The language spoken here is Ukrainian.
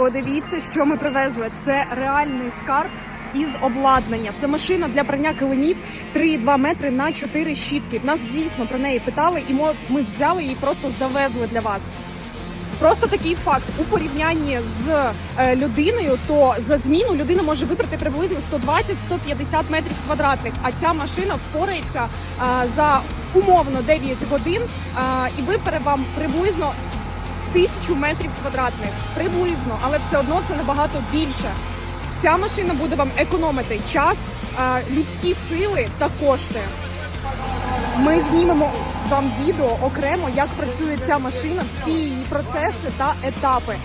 Подивіться, що ми привезли. Це реальний скарб із обладнання. Це машина для прання килимів 3,2 метри на 4 щітки. Нас дійсно про неї питали, і ми взяли її просто завезли для вас. Просто такий факт у порівнянні з е, людиною, то за зміну людина може випрати приблизно 120-150 метрів квадратних. А ця машина впорається е, за умовно 9 годин е, і випере вам приблизно тисячу метрів квадратних. Приблизно, але все одно це набагато більше. Ця машина буде вам економити час, е, людські сили та кошти. Ми знімемо вам відео окремо, як працює ця машина, всі її процеси та етапи.